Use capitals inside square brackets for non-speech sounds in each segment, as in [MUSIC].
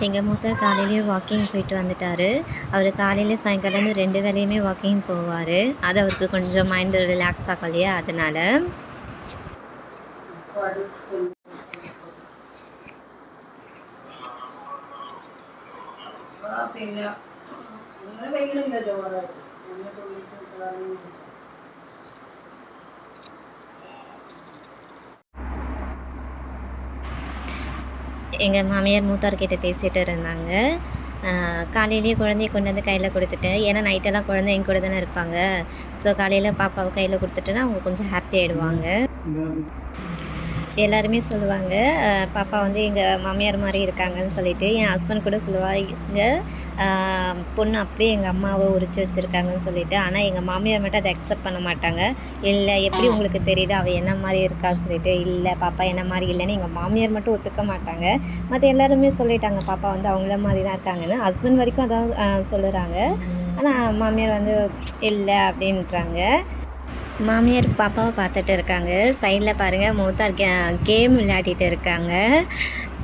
எங்கள் மூத்தர் காலையிலேயே வாக்கிங் போயிட்டு வந்துட்டார் அவர் காலையில சாயங்காலம்னு ரெண்டு வேலையுமே வாக்கிங் போவார் அது அவருக்கு கொஞ்சம் மைண்டு ரிலாக்ஸ் ஆகும் இல்லையா அதனால் പിന്നെ അങ്ങനെ വെയിലില്ല ചോറായിട്ട് അങ്ങനെ തുള്ളിട്ട് எங்கள் மாமியார் மூத்தார்கிட்ட பேசிகிட்டு இருந்தாங்க. காலையிலேயே குழந்தைய கொண்டு வந்து கையில் கொடுத்துட்டேன். ஏன்னா நைட்டெல்லாம் குழந்தை என் கூட தானே இருப்பாங்க. ஸோ காலையில் பாப்பாவை கையில் கொடுத்துட்டேன்னா அவங்க கொஞ்சம் ஹாப்பி ஆகிடுவாங்க எல்லாருமே சொல்லுவாங்க பாப்பா வந்து எங்கள் மாமியார் மாதிரி இருக்காங்கன்னு சொல்லிட்டு. என் ஹஸ்பண்ட் கூட சொல்லுவாங்க பொண்ணு அப்படியே எங்கள் அம்மாவை உரிச்சு வச்சுருக்காங்கன்னு சொல்லிட்டு. ஆனால் எங்கள் மாமியார் மட்டும் அதை அக்செப்ட் பண்ண மாட்டாங்க. இல்லை எப்படி உங்களுக்கு தெரியுது? அவள் என்ன மாதிரி இருக்கான்னு சொல்லிட்டு. இல்லை பாப்பா என்ன மாதிரி இல்லைன்னு எங்கள் மாமியார் மட்டும் ஒத்துக்க மாட்டாங்க. மற்ற எல்லாருமே சொல்லிட்டாங்க பாப்பா வந்து அவங்கள மாதிரி தான் இருக்காங்கன்னு. ஹஸ்பண்ட் வரைக்கும் அதான் சொல்லுறாங்க. ஆனால் மாமியார் வந்து இல்லை அப்படின்றாங்க. மாமியார் பாப்பாவை பார்த்துட்டு இருக்காங்க. சைடில் பாருங்கள் மூத்தார் கே கேம் விளையாடிட்டு இருக்காங்க.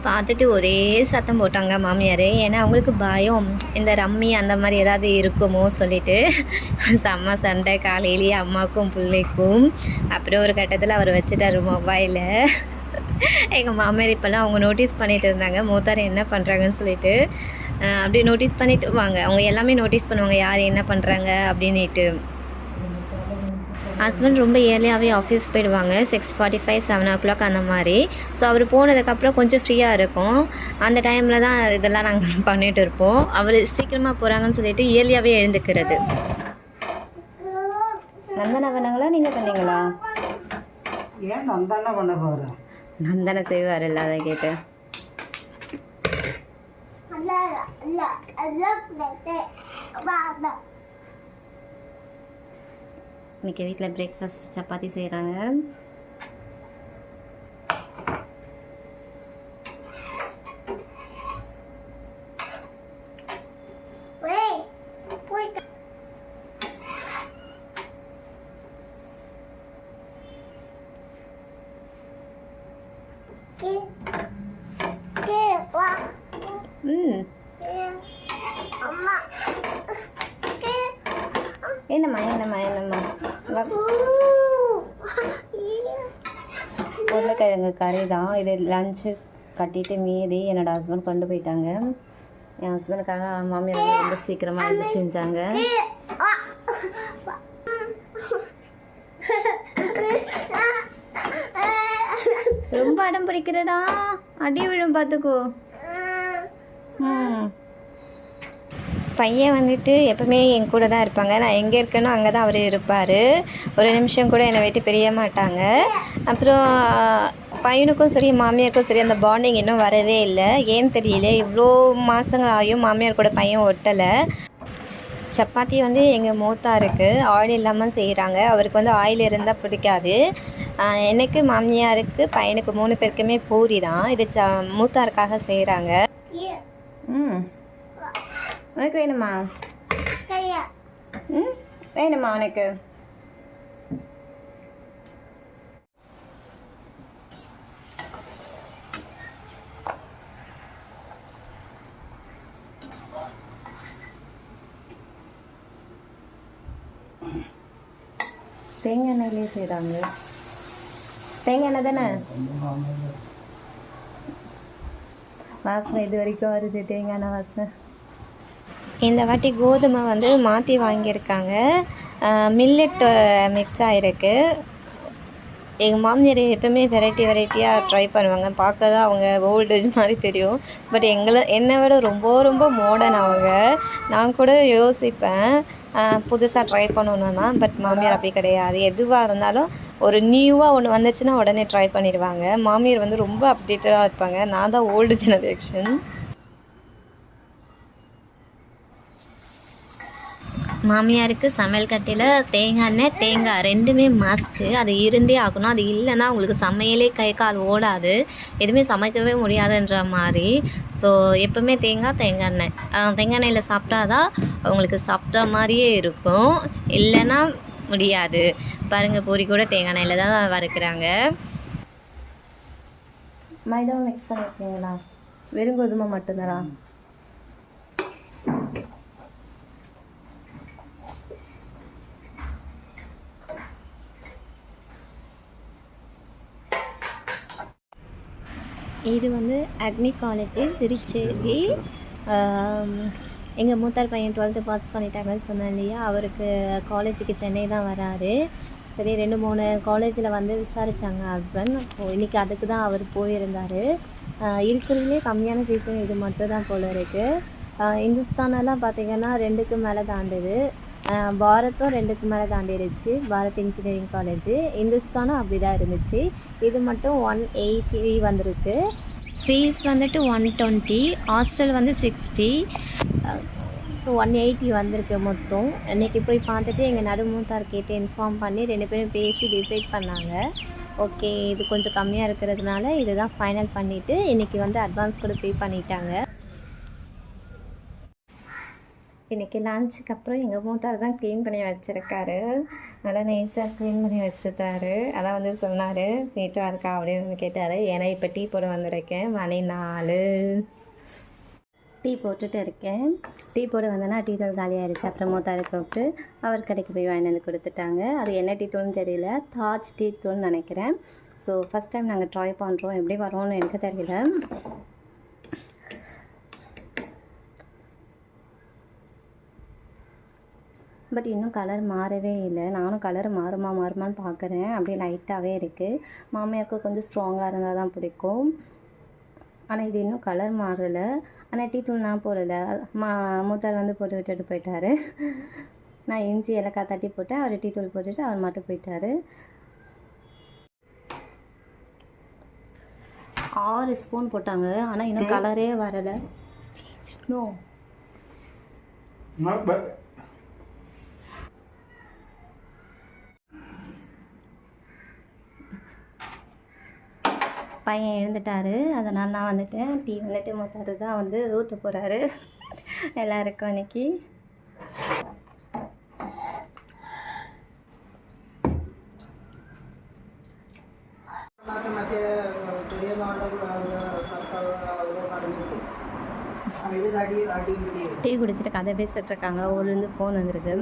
பார்த்துட்டு ஒரே சத்தம் போட்டாங்க மாமியார். ஏன்னா அவங்களுக்கு பயம். இந்த ரம்மி அந்த மாதிரி ஏதாவது இருக்குமோ சொல்லிட்டு. செம்ம சண்டை. காலையிலேயே அம்மாவுக்கும் பிள்ளைக்கும். அப்புறம் ஒரு கட்டத்தில் அவர் வச்சுட்டாரு மொபைலை எங்கள் மாமியார் இப்போல்லாம் அவங்க நோட்டீஸ் பண்ணிட்டு இருந்தாங்க. மூத்தார் என்ன பண்ணுறாங்கன்னு சொல்லிட்டு அப்படி அப்படியே நோட்டீஸ் பண்ணிட்டு வாங்க. அவங்க எல்லாமே நோட்டீஸ் பண்ணுவாங்க. யார் என்ன பண்ணுறாங்க அப்படின்னுட்டு. ஹஸ்பண்ட் ரொம்ப இயர்லியாகவே ஆஃபீஸ் போயிடுவாங்க six forty five seven o'clock அந்த மாதிரி ஸோ அவர் போனதுக்கப்புறம் கொஞ்சம் ஃப்ரீயாக இருக்கும் அந்த டைமில் தான் இதெல்லாம் நாங்கள் பண்ணிகிட்டு இருப்போம் அவர் சீக்கிரமாக போகிறாங்கன்னு சொல்லிட்டு இயர்லியாகவே எழுந்துக்கிறது நந்தனா பண்ணாங்களா நீங்கள் பண்ணீங்களா ஏன் நந்தானே பண்ண போகிறேன் நந்தனை செய்வார் அதை கேட்டு இன்னைக்கு வீட்டில் பிரேக்ஃபாஸ்ட் சப்பாத்தி செய்கிறாங்க ம் வா- உருளைக்கிழங்கு கறி தான். இது லஞ்சு கட்டிட்டு மீதி என்னோட ஹஸ்பண்ட் கொண்டு போயிட்டாங்க. என் ஹஸ்பண்டுக்காக மாமியார் ரொம்ப சீக்கிரமாக வந்து செஞ்சாங்க. ரொம்ப அடம் பிடிக்கிறடா. அடி விழும் பார்த்துக்கோ ம். பையன் வந்துட்டு எப்பவுமே என் கூட தான் இருப்பாங்க. நான் எங்கே இருக்கேனோ அங்கே தான் அவர் இருப்பார். ஒரு நிமிஷம் கூட என்னை விட்டு பிரிய மாட்டாங்க. அப்புறம் பையனுக்கும் சரி மாமியாருக்கும் சரி அந்த பாண்டிங் இன்னும் வரவே இல்லை. ஏன்னு தெரியல. இவ்வளோ மாதங்கள் ஆகியும் மாமியார் கூட பையன் ஒட்டலை. சப்பாத்தி வந்து எங்கள் மூத்தாருக்கு. ஆயில் இல்லாமல் செய்கிறாங்க அவருக்கு வந்து ஆயில் இருந்தால் பிடிக்காது. எனக்கு மாமியாருக்கு பையனுக்கு மூணு பேருக்குமே பூரி தான். இது ச மூத்தாருக்காக செய்கிறாங்க ம். உனக்கு வேணுமா? ம் வேணுமா உனக்கு? தேங்காய் எண்ணெயிலே செய்கிறாங்க தேங்காய் எண்ணெய் தானே? வாசனை இது வரைக்கும் வருது தேங்காய் எண்ணெய் வாசனை. இந்த வாட்டி கோதுமை வந்து மாற்றி வாங்கியிருக்காங்க. மில்லட் மிக்ஸ் ஆகிருக்கு எங்கள் மாமியார் எப்பவுமே வெரைட்டி வெரைட்டியாக ட்ரை பண்ணுவாங்க. பார்க்க தான் அவங்க ஓல்டேஜ் மாதிரி தெரியும். பட் எங்களை என்னை விட ரொம்ப ரொம்ப மாடர்ன் அவங்க. நான் கூட யோசிப்பேன். புதுசாக ட்ரை பண்ணணும்னா பட் மாமியார் அப்படி கிடையாது. எதுவாக இருந்தாலும் ஒரு நியூவாக ஒன்று வந்துச்சுன்னா உடனே ட்ரை பண்ணிடுவாங்க. மாமியார் வந்து ரொம்ப அப்டேட்டடாக இருப்பாங்க. நான் தான் ஓல்டு ஜெனரேஷன் மாமியாருக்கு சமையல் கட்டியில் தேங்காய் எண்ணெய் தேங்காய் ரெண்டுமே மஸ்ட்டு அது இருந்தே ஆகணும். அது இல்லைன்னா உங்களுக்கு சமையலே கை கால் ஓடாது. எதுவுமே சமைக்கவே முடியாதுன்ற மாதிரி. ஸோ எப்போவுமே தேங்காய் தேங்காய் எண்ணெய். தேங்காய் எண்ணெயில் சாப்பிட்டா தான் அவங்களுக்கு சாப்பிட்ட மாதிரியே இருக்கும். இல்லைன்னா முடியாது. பாருங்கள் பூரி கூட தேங்காய் எண்ணெயில் தான் வறுக்கிறாங்க. மைதாவை மிக்ஸ் பண்ணியிருக்கீங்களா வெறும் கோதுமை மட்டும்தானா? இது வந்து அக்னி காலேஜ் சிரிச்சேரி எங்கள் மூத்தார் பையன் டுவெல்த்து பாஸ் பண்ணிட்டாங்கன்னு சொன்னேன் இல்லையா? அவருக்கு காலேஜுக்கு சென்னை தான் வராரு. சரி ரெண்டு மூணு காலேஜில் வந்து விசாரித்தாங்க ஹஸ்பண்ட் ஸோ இன்றைக்கி அதுக்கு தான் அவர் போயிருந்தார். இருக்கிறதுலே கம்மியான ஃபீஸு இது மட்டும் தான் போல இருக்குது இந்துஸ்தானெல்லாம் பார்த்தீங்கன்னா ரெண்டுக்கு மேலே தாண்டுது பாரத்தும் ரெண்டுக்கு மேலே தாண்டிடுச்சு பாரத் இன்ஜினியரிங் காலேஜ் இந்துஸ்தானும் அப்படி தான் இருந்துச்சு. இது மட்டும் ஒன் எயிட்டி வந்திருக்கு. ஃபீஸ் வந்துட்டு ஒன் டுவெண்ட்டி ஹாஸ்டல் வந்து சிக்ஸ்டி ஸோ ஒன் எயிட்டி வந்திருக்கு மொத்தம். இன்றைக்கி போய் பார்த்துட்டு எங்கள் நடுமூத்தார் கேட்டு இன்ஃபார்ம் பண்ணி ரெண்டு பேரும் பேசி டிசைட் பண்ணாங்க. ஓகே இது கொஞ்சம் கம்மியாக இருக்கிறதுனால இதுதான் ஃபைனல் பண்ணிவிட்டு இன்றைக்கி வந்து அட்வான்ஸ் கூட பே பண்ணிட்டாங்க. இன்றைக்கி லஞ்சுக்கு அப்புறம் எங்கள் மூத்தார் தான் க்ளீன் பண்ணி வச்சுருக்காரு. நல்லா நீட்டாக க்ளீன் பண்ணி வச்சுட்டாரு. அதான் வந்து சொன்னார் நீட்டாக இருக்கா அப்படின்னு கேட்டார். ஏன்னா இப்போ டீ போட வந்திருக்கேன். மணி நாலு. டீ போட்டுட்டு இருக்கேன். டீ போட வந்தேன்னா டீ தூள் காலியாகிடுச்சு அப்புறம் மூத்தாரை கூப்பிட்டு அவர் கடைக்கு போய் வாங்கிட்டு வந்து கொடுத்துட்டாங்க. அது என்ன டீ தூள்னு தெரியல. தாஜ் டீ தூள்னு நினைக்கிறேன். ஸோ ஃபஸ்ட் டைம் நாங்கள் ட்ரை பண்ணுறோம் எப்படி வரோம்னு எனக்கு தெரியல. பட் இன்னும் கலர் மாறவே இல்லை. நானும் கலர் மாறுமா மாறுமான்னு பார்க்குறேன் அப்படியே லைட்டாகவே இருக்குது மாமியாருக்கு கொஞ்சம் ஸ்ட்ராங்காக இருந்தால் தான் பிடிக்கும். ஆனால் இது இன்னும் கலர் மாறலை. ஆனால் டீ தூள் நான் போடலை. மா மூத்தார் வந்து போட்டு விட்டுட்டு போயிட்டாரு. நான் இஞ்சி ஏலக்காய் தட்டி போட்டேன் அவர் டீ தூள் போட்டுட்டு அவர் மட்டும் போயிட்டாரு. ஆறு ஸ்பூன் போட்டாங்க. ஆனால் இன்னும் கலரே வரலை. நோ பையன் எழுந்துட்டாரு. அதனால் நான் வந்துட்டேன். டீ வந்துட்டு மொத்தாரு தான் வந்து ஊற்ற போகிறாரு எல்லாருக்கும் இன்றைக்கி டீ குடிச்சிட்டு கதை பேசிட்டு இருக்காங்க. ஊர்லேருந்து ஃபோன் வந்திருக்கு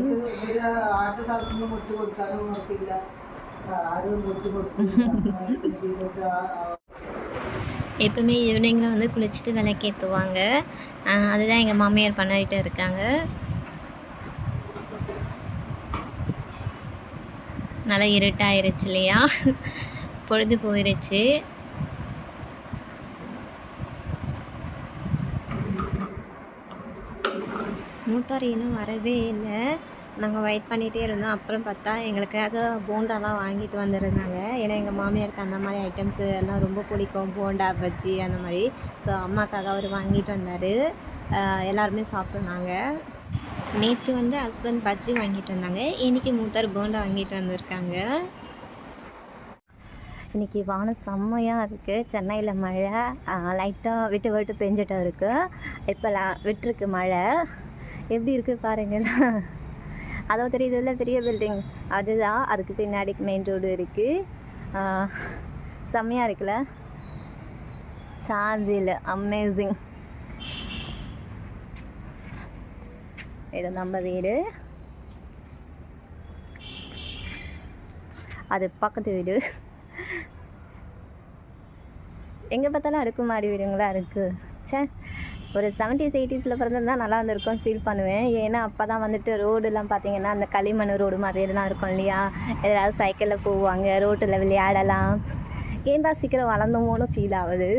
[LAUGHS] [LAUGHS] எப்பவுமே ஈவினிங்கில் வந்து குளிச்சுட்டு விளக்கேற்றுவாங்க அதுதான் எங்கள் மாமியார் பண்ணிட்டு இருக்காங்க. நல்லா இருட்டாயிருச்சு இல்லையா? பொழுது போயிருச்சு. மூத்தார் இன்னும் வரவே இல்லை. நாங்கள் வெயிட் பண்ணிகிட்டே இருந்தோம். அப்புறம் பார்த்தா எங்களுக்காக போண்டாலாம் வாங்கிட்டு வந்திருந்தாங்க. ஏன்னா எங்கள் மாமியாருக்கு அந்த மாதிரி ஐட்டம்ஸ் எல்லாம் ரொம்ப பிடிக்கும். போண்டா பஜ்ஜி அந்த மாதிரி. ஸோ அம்மாக்காக அவர் வாங்கிட்டு வந்தார். எல்லாருமே சாப்பிட்னாங்க நேற்று வந்து ஹஸ்பண்ட் பஜ்ஜி வாங்கிட்டு வந்தாங்க. இன்றைக்கி மூத்தார் போண்டா வாங்கிட்டு வந்திருக்காங்க. இன்றைக்கி வானம் செம்மையாக இருக்குது சென்னையில் மழை. லைட்டாக விட்டு விட்டு பெஞ்சிட்டு இருக்குது இப்போ விட்டுருக்கு மழை. எப்படி இருக்குது பாருங்கள் அதோ தெரியுதுல்ல பெரிய பில்டிங் அதுதான் அதுக்கு பின்னாடி மெயின் ரோடு இருக்குது செம்மையாக இருக்குல்ல? சார்ஜ் இல்லை அமேசிங் இது நம்ம வீடு. அது பக்கத்து வீடு. எங்கே பார்த்தாலும் அடுக்குமாடி வீடுங்களா இருக்குது ச்சே ஒரு செவன்டீஸ் எயிட்டிஸில் பிறந்திருந்தால் நல்லா இருந்திருக்கும் ஃபீல் பண்ணுவேன். ஏன்னா அப்போ தான் வந்துட்டு ரோடுலாம் பார்த்தீங்கன்னா அந்த களிமண் ரோடு மாதிரியெல்லாம் இருக்கும் இல்லையா? எல்லாரும் சைக்கிளில் போவாங்க ரோட்டில் விளையாடலாம். ஏன் தான் சீக்கிரம் வளர்ந்தோமோன்னு ஃபீல் ஆகுது.